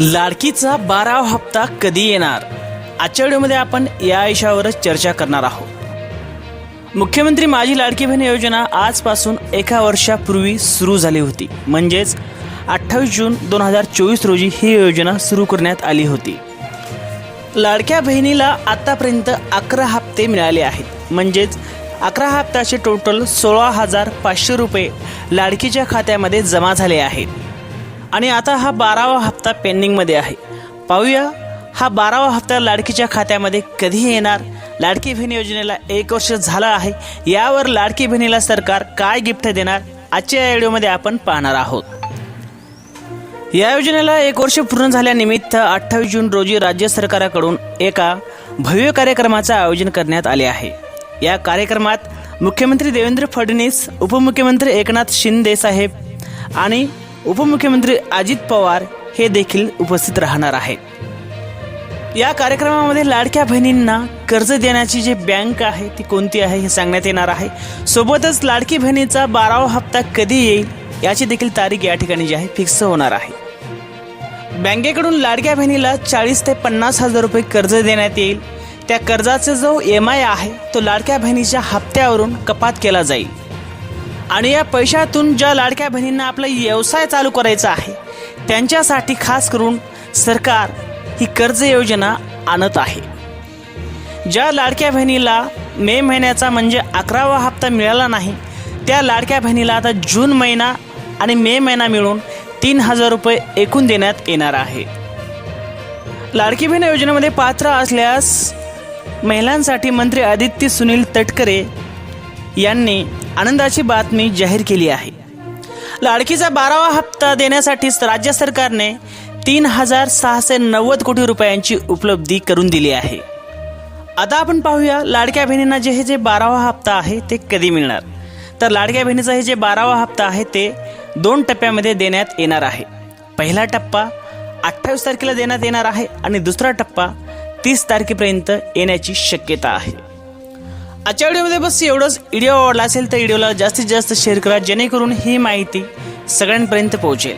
लाडकीचा बारावा हप्ता कधी येणार? आजच्या व्हिडिओमध्ये आपण या विषयावरच चर्चा करणार आहोत. मुख्यमंत्री माझी लाडकी बहीण योजना आजपासून एका वर्षापूर्वी सुरू झाली होती. म्हणजेच अठ्ठावीस जून दोन हजार चोवीस रोजी ही योजना सुरू करण्यात आली होती. लाडक्या बहिणीला आतापर्यंत अकरा हप्ते मिळाले आहेत. म्हणजेच अकरा हप्त्याचे टोटल सोळा हजार पाचशे रुपये लाडकीच्या खात्यामध्ये जमा झाले आहेत. आणि आता हा बारावा हप्ता पेंडिंगमध्ये आहे. पाहूया हा बारावा हप्ता लाडकीच्या खात्यामध्ये कधी येणार? लाडकी बहीण योजनेला एक वर्ष झालं आहे. यावर लाडकी बहिणीला सरकार काय गिफ्ट देणार? आजच्या या व्हिडिओमध्ये आपण पाहणार आहोत. या योजनेला एक वर्ष पूर्ण झाल्यानिमित्त अठ्ठावीस जून रोजी राज्य सरकाराकडून एका भव्य कार्यक्रमाचं आयोजन करण्यात आले आहे. या कार्यक्रमात मुख्यमंत्री देवेंद्र फडणवीस उपमुख्यमंत्री एकनाथ शिंदे साहेब आणि उपमुख्यमंत्री अजित पवार हे देखील उपस्थित राहणार आहेत. या कार्यक्रमामध्ये लाडक्या बहिणींना कर्ज देण्याची जी बँक आहे ती कोणती आहे हे सांगण्यात येणार आहे. सोबतच लाडकी बहिणीचा बारावा हप्ता कधी येईल याची देखील तारीख या ठिकाणी जी आहे फिक्स होणार आहे. बँकेकडून लाडक्या बहिणीला चाळीस ते पन्नास हजार रुपये कर्ज देण्यात येईल. त्या कर्जाचा जो एम आय आहे तो लाडक्या बहिणीच्या हप्त्यावरून कपात केला जाईल. आणि या पैशातून ज्या लाडक्या बहिणींना आपला व्यवसाय चालू करायचा आहे त्यांच्यासाठी खास करून सरकार ही कर्ज योजना आणत आहे. ज्या लाडक्या बहिणीला मे महिन्याचा म्हणजे अकरावा हप्ता मिळाला नाही त्या लाडक्या बहिणीला आता जून महिना आणि मे महिना मिळून तीन हजार रुपये एकूण देण्यात येणार आहे. लाडकी बहीण योजनेमध्ये पात्र असल्यास महिलांसाठी मंत्री आदित्य सुनील तटकरे यांनी आनंदाची बातमी जाहीर केली आहे. लाडकीचा बारावा हप्ता देण्यासाठीच राज्य सरकारने तीन हजार सहाशे नव्वद कोटी रुपयांची उपलब्धी करून दिली आहे. आता आपण पाहूया लाडक्या बहिणींना जे हे जे बारावा हप्ता आहे ते कधी मिळणार? तर लाडक्या बहिणीचा हे जे बारावा हप्ता आहे ते दोन टप्प्यामध्ये देण्यात येणार आहे. पहिला टप्पा अठ्ठावीस तारखेला देण्यात येणार आहे आणि दुसरा टप्पा तीस तारखेपर्यंत येण्याची शक्यता आहे. आजच्या व्हिडिओमध्ये बस एवढंच. व्हिडिओ आवडला असेल तर व्हिडिओला जास्तीत जास्त शेअर करा जेणेकरून ही माहिती सगळ्यांपर्यंत पोहोचेल.